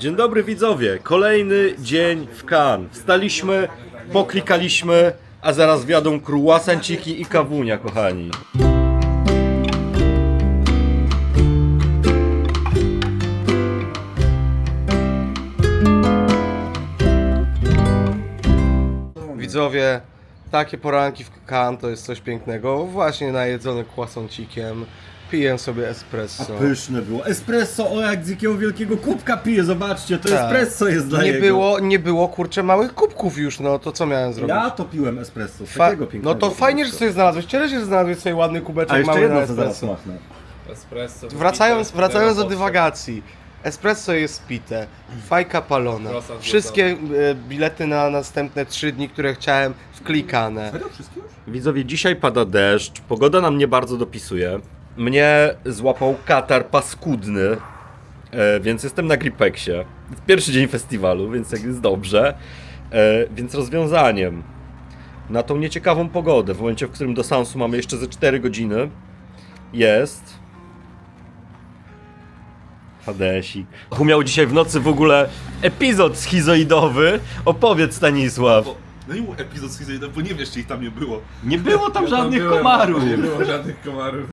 Dzień dobry widzowie, kolejny dzień w Cannes. Wstaliśmy, poklikaliśmy, a zaraz wiadą krułasanciki i kawunia, kochani. Widzowie, takie poranki w Cannes to jest coś pięknego. Właśnie najedzony kłasoncikiem, piję sobie espresso. Pyszne było. Espresso, o jak z jakiego wielkiego kubka pije, zobaczcie, to Tak. espresso jest dla Nie niego. było, nie było kurczę małych kubków już, no to co miałem zrobić? Ja to piłem espresso, Fa- takiego pięknego. no to fajnie, że sobie znalazłeś. Cieszę się, że znalazłeś sobie ładny kubeczek A jeszcze mały na jedno, co zaraz espresso. machnę. Espresso. Wracając, wracając do dywagacji. Espresso jest spite, fajka palona, wszystkie e, bilety na następne trzy dni, które chciałem, wklikane. Widzowie, dzisiaj pada deszcz, pogoda nam nie bardzo dopisuje. Mnie złapał katar paskudny, e, więc jestem na gripeksie. Pierwszy dzień festiwalu, więc jak jest dobrze. E, więc rozwiązaniem na tą nieciekawą pogodę, w momencie, w którym do Sansu mamy jeszcze ze 4 godziny, jest... Hadesik. Miał dzisiaj w nocy w ogóle epizod schizoidowy. Opowiedz Stanisław. No i mów epizod schizoidowy, bo nie wiesz, czy ich tam nie było. Nie było tam Ja tam żadnych byłem, komarów. Nie było żadnych komarów.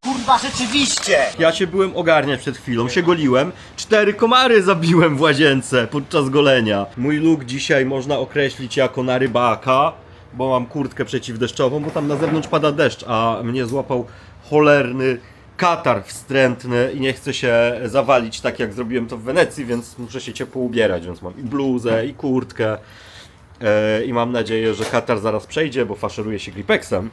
Ja się byłem ogarniać przed chwilą, się goliłem. Cztery komary zabiłem w łazience podczas golenia. Mój look dzisiaj można określić jako na rybaka, bo mam kurtkę przeciwdeszczową, bo tam na zewnątrz pada deszcz, a mnie złapał cholerny katar wstrętny i nie chcę się zawalić tak jak zrobiłem to w Wenecji, więc muszę się ciepło ubierać, więc mam i bluzę, i kurtkę. E, I mam nadzieję, że katar zaraz przejdzie, bo faszeruje się gripexem.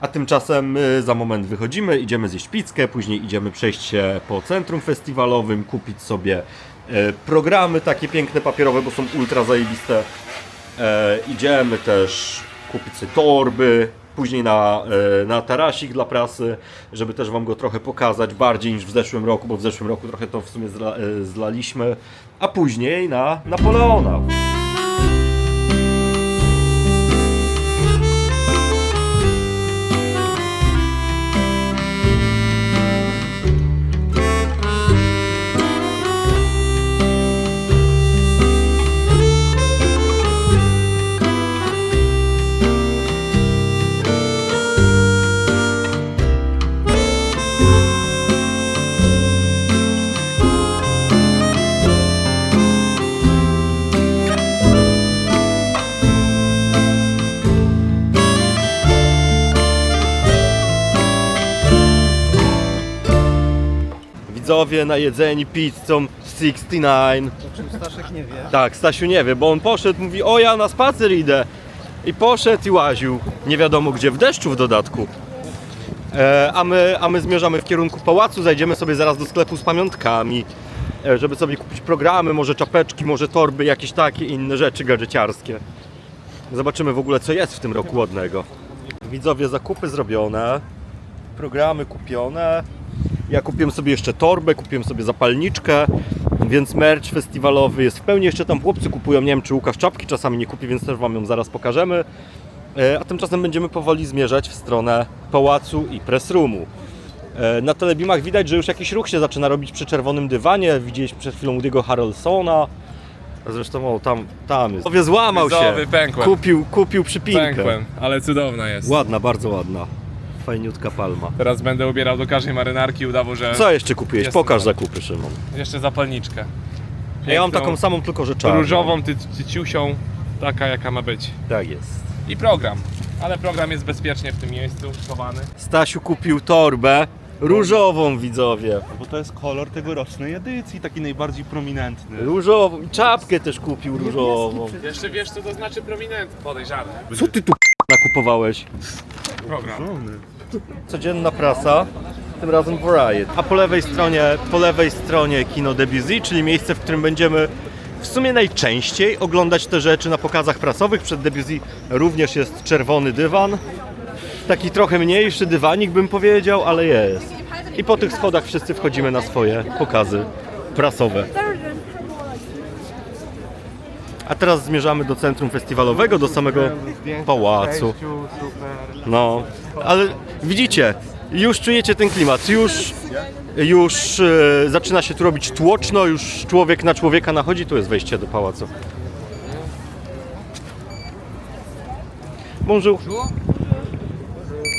A tymczasem my za moment wychodzimy, idziemy zjeść pizzkę, później idziemy przejść się po centrum festiwalowym, kupić sobie e, programy takie piękne papierowe, bo są ultra zajebiste. E, idziemy też kupić sobie torby, później na, e, na tarasik dla prasy, żeby też Wam go trochę pokazać bardziej niż w zeszłym roku, bo w zeszłym roku trochę to w sumie zla, e, zlaliśmy, a później na Napoleona. Widzowie najedzeni pizzą 69. Staszek nie wie. Tak, Stasiu nie wie, bo on poszedł, mówi, o ja na spacer idę. I poszedł i łaził. Nie wiadomo gdzie, w deszczu w dodatku. E, a, my, a my zmierzamy w kierunku pałacu, zajdziemy sobie zaraz do sklepu z pamiątkami, e, żeby sobie kupić programy, może czapeczki, może torby, jakieś takie inne rzeczy gadżeciarskie. Zobaczymy w ogóle co jest w tym roku ładnego. Widzowie, zakupy zrobione, programy kupione. Ja kupiłem sobie jeszcze torbę, kupiłem sobie zapalniczkę, więc merch festiwalowy jest w pełni. Jeszcze tam chłopcy kupują, nie wiem czy Łukasz czapki czasami nie kupi, więc też Wam ją zaraz pokażemy. E, A tymczasem będziemy powoli zmierzać w stronę pałacu i press roomu. E, Na telebimach widać, że już jakiś ruch się zaczyna robić przy czerwonym dywanie. Widzieliśmy przed chwilą Woody'ego Harrelsona. Zresztą o, tam, tam jest. Powie złamał się. Widzowy, pękłem. Kupił, kupił przypinkę. Pękłem, ale cudowna jest. Ładna, bardzo ładna. Fajniutka palma. Teraz będę ubierał do każdej marynarki i udawał, że Co jeszcze kupiłeś? Jest Pokaż zakupy, Szymon. jeszcze zapalniczkę. Ja mam Piękną, taką samą, tylko że czarną. Różową, ty, tyciusią, taka jaka ma być. Tak jest. I program. Ale program jest bezpiecznie w tym miejscu schowany. Stasiu kupił torbę różową, widzowie. Bo to jest kolor tegorocznej edycji, taki najbardziej prominentny. Różową. I czapkę też kupił różową. Jeszcze wiesz co to znaczy prominent? Podejrzane. Co ty tu nakupowałeś? Program. Codzienna prasa, tym razem Variety. A po lewej stronie, po lewej stronie kino Debussy, czyli miejsce, w którym będziemy w sumie najczęściej oglądać te rzeczy na pokazach prasowych. Przed Debussy również jest czerwony dywan. Taki trochę mniejszy dywanik bym powiedział, ale jest. I po tych schodach wszyscy wchodzimy na swoje pokazy prasowe. A teraz zmierzamy do centrum festiwalowego, do samego pałacu. No, ale widzicie, Już czujecie ten klimat, już, już e, zaczyna się tu robić tłoczno, już człowiek na człowieka nachodzi, tu jest wejście do pałacu. Bonjour.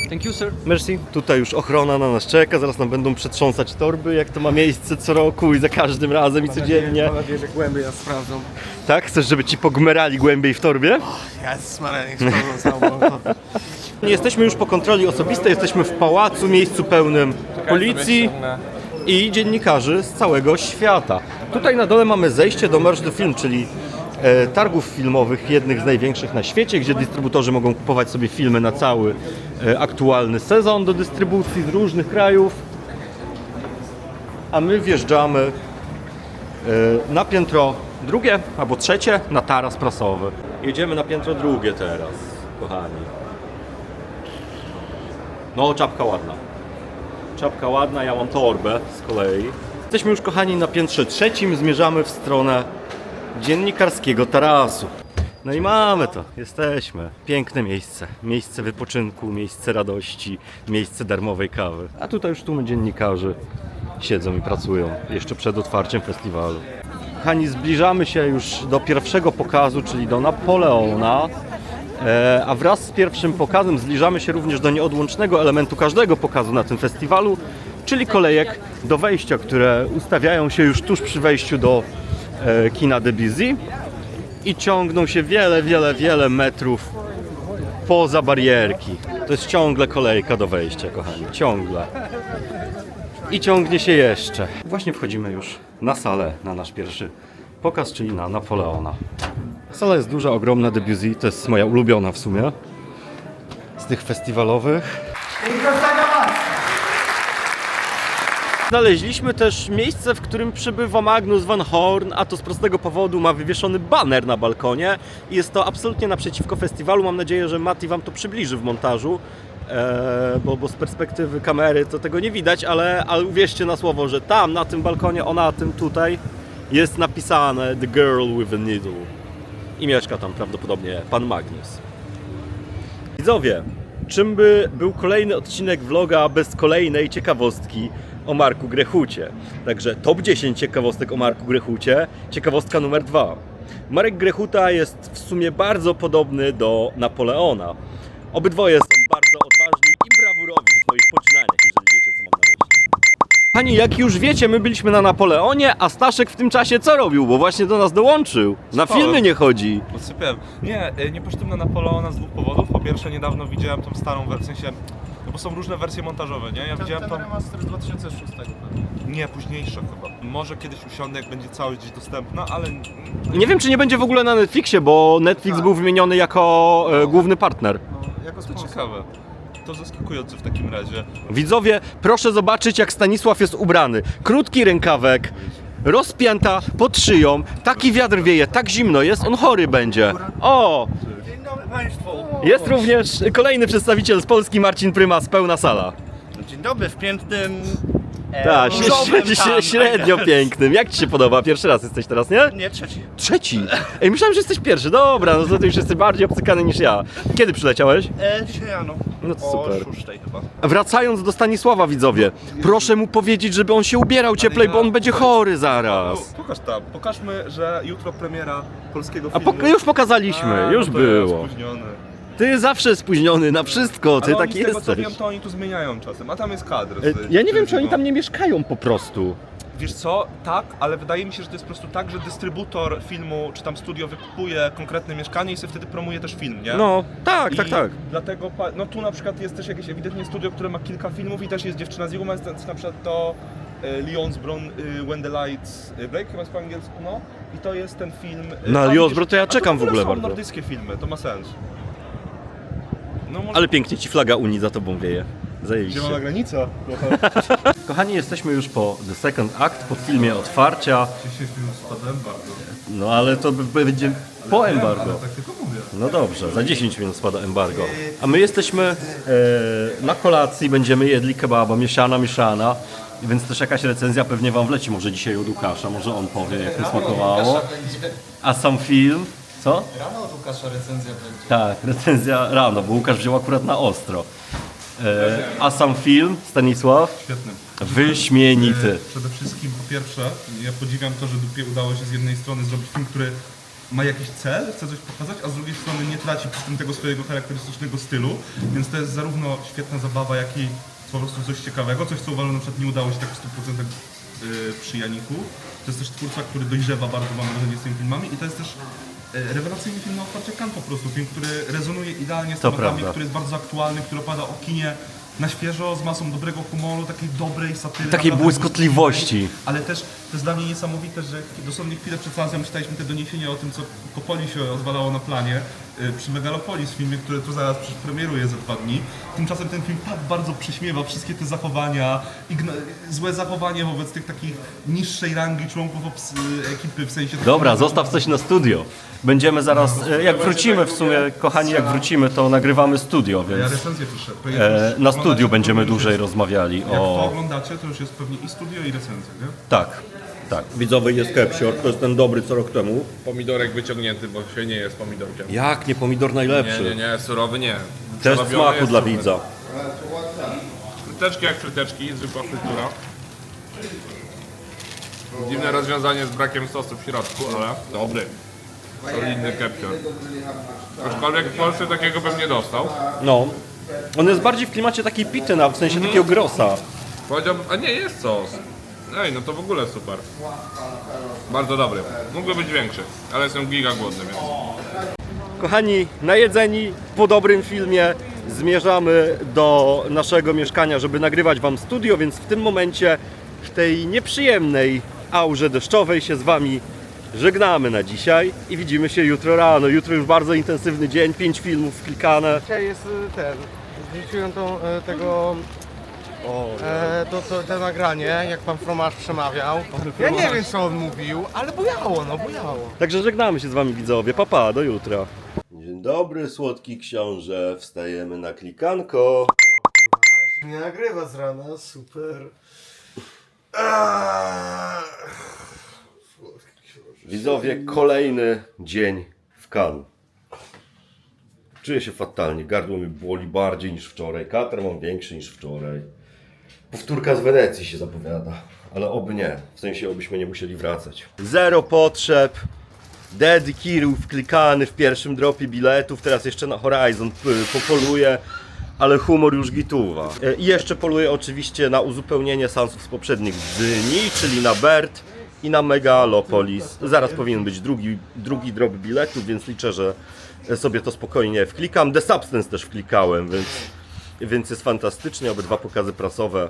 Thank you, sir. Merci. Tutaj już ochrona na nas czeka, zaraz nam będą przetrząsać torby, jak to ma miejsce co roku i za każdym razem i codziennie. Mam nadzieję, że głębiej nas sprawdzą. Tak? Chcesz, żeby ci pogmerali głębiej w torbie? Jest, Marek, sprawdzą całą Nie jesteśmy już po kontroli osobistej, jesteśmy w pałacu, miejscu pełnym policji i dziennikarzy z całego świata. Tutaj na dole mamy zejście do Merge the Film, czyli targów filmowych, jednych z największych na świecie, gdzie dystrybutorzy mogą kupować sobie filmy na cały e, aktualny sezon do dystrybucji z różnych krajów. A my wjeżdżamy e, na piętro drugie albo trzecie, na taras prasowy. Jedziemy na piętro drugie teraz, kochani. No, czapka ładna. Czapka ładna, ja mam torbę z kolei. Jesteśmy już, kochani, na piętrze trzecim, zmierzamy w stronę dziennikarskiego tarasu. No i mamy to, jesteśmy. Piękne miejsce. Miejsce wypoczynku, miejsce radości, miejsce darmowej kawy. A tutaj już tłumy dziennikarzy siedzą i pracują jeszcze przed otwarciem festiwalu. Kochani, zbliżamy się już do pierwszego pokazu, czyli do Napoleona. E, A wraz z pierwszym pokazem zbliżamy się również do nieodłącznego elementu każdego pokazu na tym festiwalu, czyli kolejek do wejścia, które ustawiają się już tuż przy wejściu do kina Debussy i ciągną się wiele, wiele, wiele metrów poza barierki. To jest ciągle kolejka do wejścia, kochani, ciągle. I ciągnie się jeszcze. Właśnie wchodzimy już na salę, na nasz pierwszy pokaz, czyli na Napoleona. Sala jest duża, ogromna, Debussy, to jest moja ulubiona w sumie. Z tych festiwalowych. Znaleźliśmy też miejsce, w którym przybywa Magnus van Horn, a to z prostego powodu ma wywieszony baner na balkonie i jest to absolutnie naprzeciwko festiwalu. Mam nadzieję, że Mati Wam to przybliży w montażu, e, bo, bo z perspektywy kamery to tego nie widać, ale, ale uwierzcie na słowo, że tam, na tym balkonie, o na tym tutaj jest napisane The Girl with a Needle i mieszka tam prawdopodobnie pan Magnus. Widzowie, czym by był kolejny odcinek vloga bez kolejnej ciekawostki o Marku Grechucie? Także top 10 ciekawostek o Marku Grechucie. Ciekawostka numer 2. Marek Grechuta jest w sumie bardzo podobny do Napoleona. Obydwoje są bardzo odważni i brawurowi w swoich poczynaniach, jeżeli wiecie co mam na myśli. Pani, jak już wiecie, my byliśmy na Napoleonie, a Staszek w tym czasie co robił? Bo właśnie do nas dołączył. Na Spałem. filmy nie chodzi. Odsypiałem. Nie, y, nie poszedłem na Napoleona z dwóch powodów. Po pierwsze, niedawno widziałem tą starą wersję, w sensie, no bo są różne wersje montażowe, nie? Ja widziałem tą... remaster z 2006 Nie, późniejsze chyba. Może kiedyś usiądę, jak będzie całość gdzieś dostępna, ale... Nie wiem, czy nie będzie w ogóle na Netflixie, bo Netflix był wymieniony jako e, główny partner. No, jako To ciekawe. To zaskakujące w takim razie. Widzowie, proszę zobaczyć, jak Stanisław jest ubrany. Krótki rękawek, rozpięta pod szyją, taki wiatr wieje, tak zimno jest, on chory będzie. O! Państwu. Jest również kolejny przedstawiciel z Polski, Marcin Prymas, pełna sala. Dzień dobry w pięknym. E, Tak, różowym tam. średnio pięknym. Jak Ci się podoba? Pierwszy raz jesteś teraz, nie? Nie, trzeci. Trzeci. Ej, myślałem, że jesteś pierwszy. Dobra, no to ty już jesteś bardziej obcykany niż ja. Kiedy przyleciałeś? E, dzisiaj rano. No to o super. szóstej chyba. Wracając do Stanisława, widzowie, proszę mu powiedzieć, żeby on się ubierał cieplej, bo on będzie chory zaraz. O, pokaż tam, pokażmy, że jutro premiera polskiego A filmu. pok- już pokazaliśmy, A, już no to było. spóźniony. Ty zawsze spóźniony na wszystko, ty Ale oni taki z tego co jesteś. wiem, to oni tu zmieniają czasem, a tam jest kadr. E, z- Ja nie wiem, czy oni no. tam nie mieszkają po prostu. Wiesz co, tak, ale wydaje mi się, że to jest po prostu tak, że dystrybutor filmu, czy tam studio wykupuje konkretne mieszkanie i sobie wtedy promuje też film, nie? No, tak, I tak, tak. Dlatego, pa- no tu na przykład jest też jakieś ewidentnie studio, które ma kilka filmów i też jest dziewczyna z jego, jest na przykład to e, Lyon's Bron, e, When the Lights e, Break, chyba jest po angielsku, no. I to jest ten film... e, Na tam Lyon's widzisz- Bron to ja a czekam w ogóle są bardzo. nordyckie filmy, to ma sens. No może... Ale pięknie ci flaga Unii za tobą wieje. Zajebiście. Zielona granica? Kochani, jesteśmy już po The Second Act, po filmie otwarcia. Spadłem bardzo. No ale to będzie po embargo. Tak tylko mówię. No dobrze, za 10 minut spada embargo. A my jesteśmy e, na kolacji, będziemy jedli kebaba, mieszana, mieszana. Więc też jakaś recenzja pewnie wam wleci, może dzisiaj od Łukasza, może on powie jak mu smakowało. A sam film, co? Rano od Łukasza recenzja będzie. Tak, recenzja rano, bo Łukasz wziął akurat na ostro. E, a sam film, Stanisław? Świetny. Wyśmienity. E, Przede wszystkim po pierwsze, ja podziwiam to, że Dupie udało się z jednej strony zrobić film, który ma jakiś cel, chce coś pokazać, a z drugiej strony nie traci przy tym tego swojego charakterystycznego stylu, więc to jest zarówno świetna zabawa, jak i po prostu coś ciekawego, coś co uważam na przykład nie udało się tak w 100% y, przy Janiku. To jest też twórca, który dojrzewa bardzo, mam wrażenie, z tymi filmami i to jest też rewelacyjny film na otwarcie kan po prostu, film, który rezonuje idealnie z To tematami, prawda. który jest bardzo aktualny, który opada o kinie na świeżo, z masą dobrego humoru, takiej dobrej satyry. Takiej naprawdę błyskotliwości. ale też to jest dla mnie niesamowite, że dosłownie chwilę przed seansem czytaliśmy te doniesienia o tym, co Kopoli się odwalało na planie y, przy Megalopolis, filmie, który tu zaraz premieruje za dwa dni. Tymczasem ten film tak bardzo przyśmiewa wszystkie te zachowania, złe zachowanie wobec tych takich niższej rangi członków y, ekipy, w sensie... Dobra, zostaw coś na studio. Będziemy zaraz, e, jak wrócimy w sumie, kochani, jak wrócimy, to nagrywamy studio, Ja więc recenzję piszę. To e, na studiu to będziemy dłużej jest- rozmawiali Jak to o... oglądacie, to już jest pewnie i studio, i recenzja, nie? Tak, tak. Widzowy jest kepsior, to jest ten dobry co rok temu. Pomidorek wyciągnięty, bo się nie jest pomidorkiem. Jak nie pomidor najlepszy? Nie, nie, nie, surowy nie. Test Przerobiony smaku jest dla super. widza. Fryteczki jak fryteczki, zwykła frytura. Dziwne rozwiązanie z brakiem sosu w środku, ale dobry. Solidny kepcior. Aczkolwiek w Polsce takiego bym nie dostał. No. On jest bardziej w klimacie takiej pity, na, w sensie takiego grossa. Powiedziałbym, a nie, jest sos. Ej, no to w ogóle super. Bardzo dobry. Mógłby być większy, ale jestem giga głodny, więc... Kochani, najedzeni po dobrym filmie zmierzamy do naszego mieszkania, żeby nagrywać Wam studio, więc w tym momencie, w tej nieprzyjemnej aurze deszczowej się z Wami żegnamy na dzisiaj i widzimy się jutro rano. Jutro już bardzo intensywny dzień, pięć filmów wklikane. Dzisiaj jest y, ten, wrzuciłem tą, y, tego, e, to, to, te nagranie, jak pan Fromasz przemawiał. Ja nie wiem co on mówił, ale bujało, no bujało. Także żegnamy się z Wami widzowie, papa, do jutra. Dzień dobry, słodki książę, wstajemy na klikanko. Nie nagrywa z rana, super. Widzowie, kolejny dzień w Cannes. Czuję się fatalnie, gardło mi boli bardziej niż wczoraj, katar mam większy niż wczoraj. Powtórka z Wenecji się zapowiada, ale oby nie, w sensie obyśmy nie musieli wracać. Zero potrzeb, Daddy Kirów wklikany w pierwszym dropie biletów, teraz jeszcze na Horizon p- popoluję, ale humor już gituwa. E, I jeszcze poluję oczywiście na uzupełnienie sansów z poprzednich dni, czyli na Bert i na Megalopolis. Zaraz powinien być drugi, drugi drop biletów, więc liczę, że sobie to spokojnie wklikam. The Substance też wklikałem, więc, więc jest fantastycznie. Obydwa pokazy prasowe,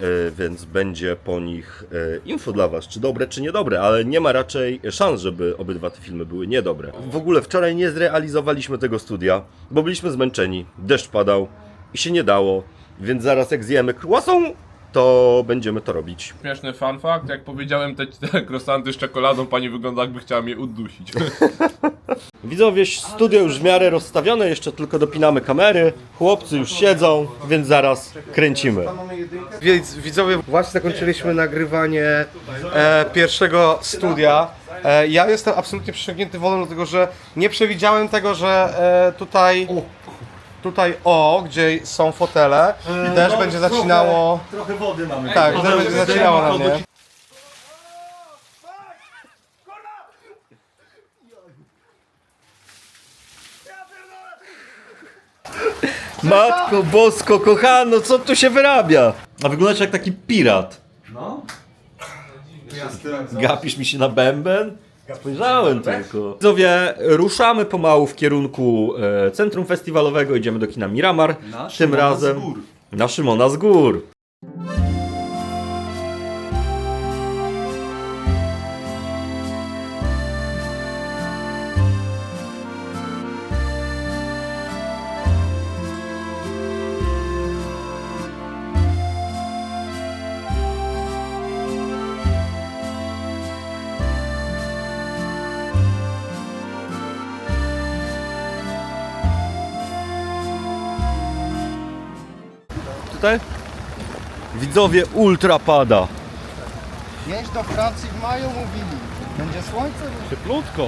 e, więc będzie po nich e, info dla Was, czy dobre, czy niedobre, ale nie ma raczej szans, żeby obydwa te filmy były niedobre. W ogóle wczoraj nie zrealizowaliśmy tego studia, bo byliśmy zmęczeni, deszcz padał i się nie dało, więc zaraz jak zjemy croissant, to będziemy to robić. Śmieszny fun fact, jak powiedziałem te, te croissanty z czekoladą, pani wygląda jakby chciała mnie udusić. Widzowie, studio już w miarę rozstawione, jeszcze tylko dopinamy kamery. Chłopcy już siedzą, więc zaraz kręcimy. Widz, widzowie, właśnie zakończyliśmy nagrywanie e, pierwszego studia. E, ja jestem absolutnie przyciągnięty wodą, dlatego że nie przewidziałem tego, że e, tutaj, tutaj o, gdzie są fotele, też będzie zacinało. Trochę wody mamy. Tak, też będzie zacinało na mnie. Matko bosko, kochano, co tu się wyrabia? A wyglądasz jak taki pirat. No. Gapisz mi się na bęben? Spojrzałem tylko. Widzowie, ruszamy pomału w kierunku e, centrum festiwalowego, idziemy do kina Miramar. Tym razem na Szymona z gór. Widzowie, ultra pada. Jedź do Francji w maju mówili. Będzie słońce? Cieplutko.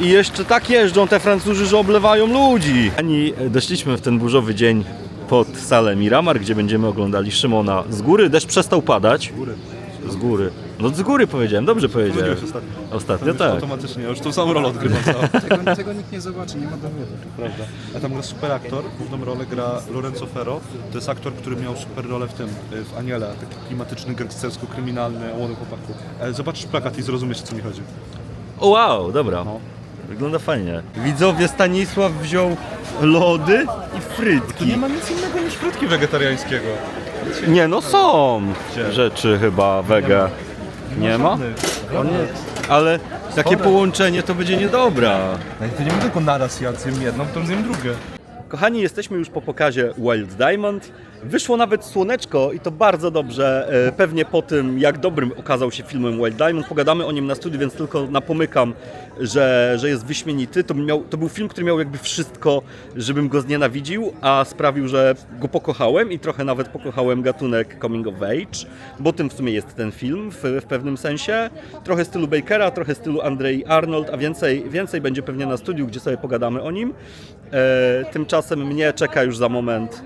I jeszcze tak jeżdżą te Francuzi, że oblewają ludzi. Ani doszliśmy w ten burzowy dzień pod salę Miramar, gdzie będziemy oglądali Szymona z góry. Deszcz przestał padać. Z góry. No z góry powiedziałem, dobrze powiedziałem. ostatnio. Ostatnio tak. Automatycznie, ja już tą samą rolę odgrywam całą. Tego, tego nikt nie zobaczy, nie ma dowodu. Prawda. A tam gra super aktor, główną rolę gra Lorenzo Ferro. To jest aktor, który miał super rolę w tym, y, w Aniele, taki klimatyczny, gangstersko-kryminalny o młodym chłopaku. E, Zobaczysz plakat i zrozumiesz, o co mi chodzi. O wow, dobra. Wygląda fajnie. Widzowie Stanisław wziął lody i frytki. ma nic innego niż frytki wegetariańskiego. Nie no są rzeczy chyba wege. Nie ma? On nie. Ale takie połączenie to będzie niedobra. No i to nie ma tylko naraz ja zjem jedną, potem zjem drugie. Kochani, jesteśmy już po pokazie Wild Diamond. Wyszło nawet słoneczko i to bardzo dobrze. E, Pewnie po tym, jak dobrym okazał się filmem Wild Diamond, pogadamy o nim na studiu, więc tylko napomykam, że, że jest wyśmienity. To, miał, to był film, który miał jakby wszystko, żebym go znienawidził, a sprawił, że go pokochałem i trochę nawet pokochałem gatunek coming of age, bo tym w sumie jest ten film w, w pewnym sensie. Trochę stylu Bakera, trochę stylu Andrei Arnold, a więcej, więcej będzie pewnie na studiu, gdzie sobie pogadamy o nim. E, tymczasem mnie czeka już za moment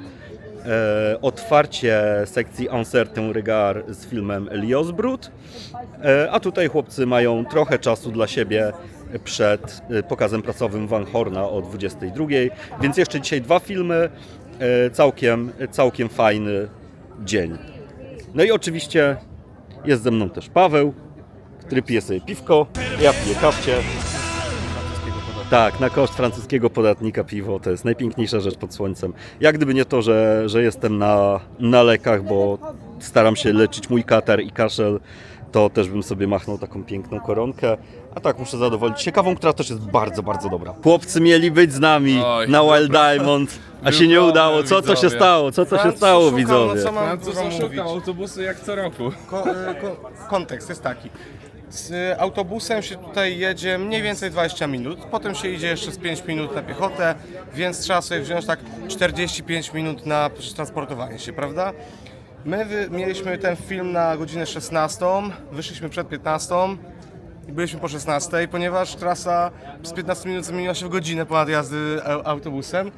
e, otwarcie sekcji Uncertain Regard z filmem Liosbrut, e, a tutaj chłopcy mają trochę czasu dla siebie przed e, pokazem pracowym Van Horna o 22, więc jeszcze dzisiaj dwa filmy, e, całkiem, całkiem fajny dzień. No i oczywiście jest ze mną też Paweł, który pije sobie piwko, ja piję kawcie. Tak, na koszt francuskiego podatnika piwo to jest najpiękniejsza rzecz pod słońcem. Jak gdyby nie to, że, że jestem na, na lekach, bo staram się leczyć mój katar i kaszel, to też bym sobie machnął taką piękną koronkę. A tak, muszę zadowolić się kawą, która też jest bardzo, bardzo dobra. Chłopcy mieli być z nami Oj, na Wild Diamond, a się nie udało. Co to się widzowie. stało? Co to się stało, widzowie? No co mam Francuz mówić? oszukał autobusy jak co roku. Ko- e, ko- kontekst jest taki. Z autobusem się tutaj jedzie mniej więcej 20 minut, potem się idzie jeszcze z 5 minut na piechotę, więc trzeba sobie wziąć tak 45 minut na transportowanie się, prawda? My mieliśmy ten film na godzinę 16, wyszliśmy przed 15 i byliśmy po 16, ponieważ trasa z 15 minut zamieniła się w godzinę ponad jazdy au- autobusem.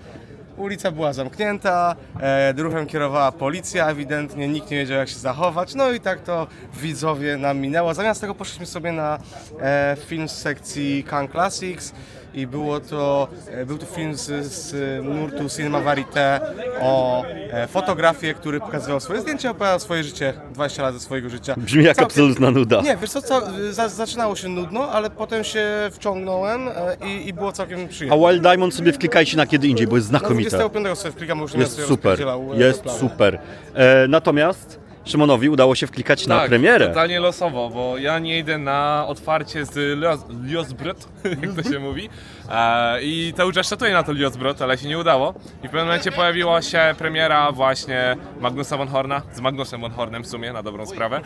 Ulica była zamknięta, e, ruchem kierowała policja, ewidentnie nikt nie wiedział jak się zachować, no i tak to widzowie nam minęło. Zamiast tego poszliśmy sobie na e, film z sekcji Cannes Classics i było to, e, był to film z, z nurtu Cinema Verite o e, fotografie, który pokazywał swoje zdjęcia, opowiadał swoje życie, 20 lat ze swojego życia. Brzmi jak Całkiem- absolutna nuda. nie, wiesz co, co za, zaczynało się nudno, ale potem się wciągnąłem e, i, i było całkiem A przyjemnie. Wild Diamond sobie wklikajcie na kiedy indziej, bo jest No znakomite. 25 sobie wklikam, już nie Jest super, jest super. E, natomiast Szymonowi udało się wklikać na tak, premierę. totalnie losowo, bo ja nie idę na otwarcie z Lios- Liosbrot, jak to się mówi. E, I cały czas czatuję na to Liosbrot, ale się nie udało. I w pewnym momencie pojawiła się premiera właśnie Magnusa von Horna, z Magnusem von Hornem w sumie, na dobrą sprawę.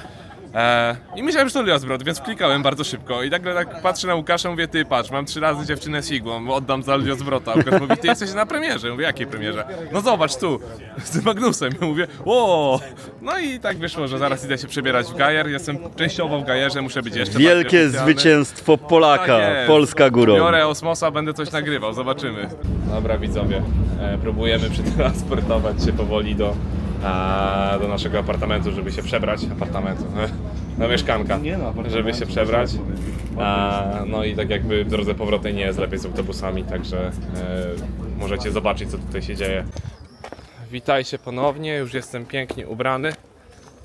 E, I myślałem, że to Liosbrot, więc klikałem bardzo szybko. I nagle tak patrzę na Łukasza, mówię, ty patrz, mam trzy razy dziewczynę z igłą, oddam za Liosbrota. Łukasz mówi, ty jesteś na premierze. Mówię, jakiej premierze? No zobacz tu, z Magnusem. Mówię, o. No i tak wyszło, że zaraz idę się przebierać w gajer. Jestem częściowo w gajerze, muszę być jeszcze bardziej Wielkie oficjalny. zwycięstwo Polaka, Tak jest. Polska górą. Biorę osmosa, będę coś nagrywał, zobaczymy. Dobra widzowie, e, próbujemy przetransportować się powoli do, a, do naszego apartamentu, żeby się przebrać. Apartamentu, do mieszkanka, Nie no, apartamentu, żeby się przebrać. A, no i tak jakby w drodze powrotnej nie jest lepiej z autobusami, także e, możecie zobaczyć co tutaj się dzieje. Witajcie ponownie, już jestem pięknie ubrany.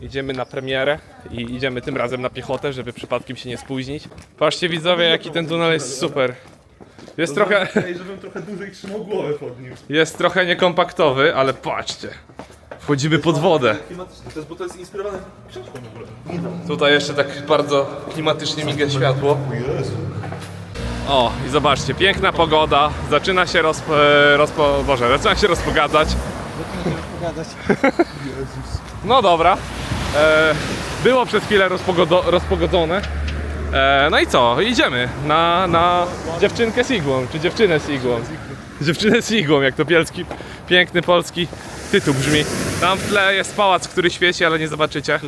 Idziemy na premierę i idziemy tym razem na piechotę, żeby przypadkiem się nie spóźnić. Patrzcie widzowie, jaki ten tunel jest super. Jest trochę, Ej, żebym trochę dłużej trzymał głowę pod nim. jest trochę niekompaktowy, ale patrzcie. Wchodzimy pod wodę. Klimatyczne, to jest, bo to jest inspirowane książką w ogóle. Tutaj jeszcze tak bardzo klimatycznie miga światło. O, i zobaczcie, piękna pogoda, zaczyna się rozpo, rozpo, Boże, zaczyna się rozpogadzać. No dobra. E, było przez chwilę rozpogodo, rozpogodzone. E, no i co? Idziemy na, na dziewczynkę z igłą, czy dziewczynę z igłą. Dziewczynę z igłą, jak to pielski, piękny polski tytuł brzmi. Tam w tle jest pałac, który świeci, ale nie zobaczycie.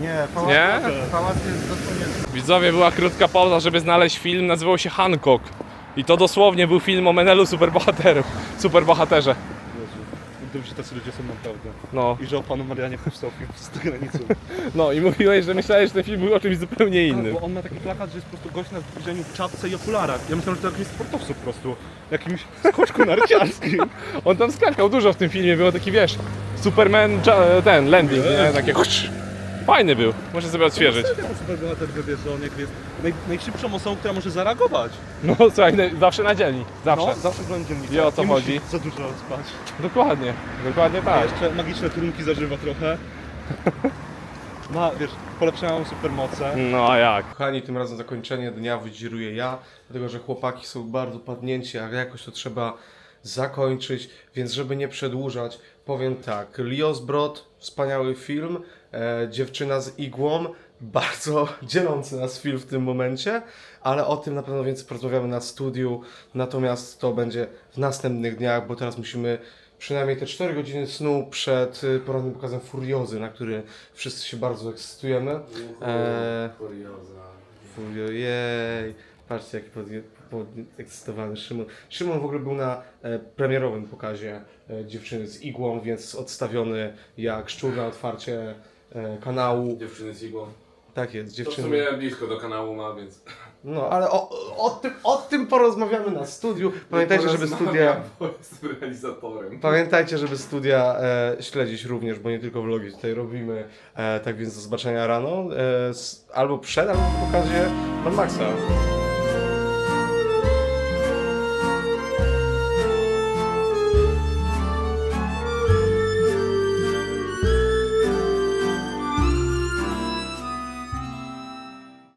Nie, pałac, Nie? pałac jest zasłonięty. Widzowie, była krótka pauza, żeby znaleźć film, nazywał się Hancock. I to dosłownie był film o Menelu superbohaterem, superbohaterze. Gdyby się tacy ludzie są naprawdę. No, I że o panu Marianie powstał film z granicą. no i mówiłeś, że myślałeś, że ten film był o czymś zupełnie innym. Bo on ma taki plakat, że jest po prostu gość na zbliżeniu w czapce i okularach. Ja myślałem, że to jakiś sportowcu po prostu. Jakimś skoczku narciarskim. On tam skakał dużo w tym filmie, było taki, wiesz, Superman, ja- ten, landing, nie? Takie Fajny był, muszę sobie odświeżyć. Jako super bohater wie, że on jakby jest naj, najszybszą osobą, która może zareagować. No słuchaj, no, zawsze na dzielni, zawsze. No, zawsze broni dziennika. Wie, o co Nie chodzi. za dużo spać. Dokładnie, dokładnie A tak. jeszcze magiczne trunki zażywa trochę. Ma, wiesz, polepszają supermoce. No a jak? Kochani, tym razem zakończenie dnia wydziruję ja, dlatego że chłopaki są bardzo padnięci, a jakoś to trzeba zakończyć, więc żeby nie przedłużać, powiem tak. Liosbrod, wspaniały film, e, dziewczyna z igłą, bardzo dzielący nas film w tym momencie, ale o tym na pewno więcej porozmawiamy na studiu, natomiast to będzie w następnych dniach, bo teraz musimy przynajmniej te 4 godziny snu przed y, porannym pokazem Furiozy, na który wszyscy się bardzo ekscytujemy. Eee, Furio, jej. Patrzcie, jaki podje- podekscytowany Szymon. Szymon w ogóle był na e, premierowym pokazie e, dziewczyny z igłą, więc odstawiony jak szczur na otwarcie e, kanału. Dziewczyny z igłą. Tak jest, To w dziewczyny. sumie blisko do kanału ma, więc... No, ale o, o, tym, o tym porozmawiamy na studiu. Pamiętajcie, żeby studia... Bo jestem realizatorem. Pamiętajcie, żeby studia e, śledzić również, bo nie tylko vlogi tutaj robimy. E, tak więc do zobaczenia rano. E, s, albo przed, albo po pokazie Mad Maxa.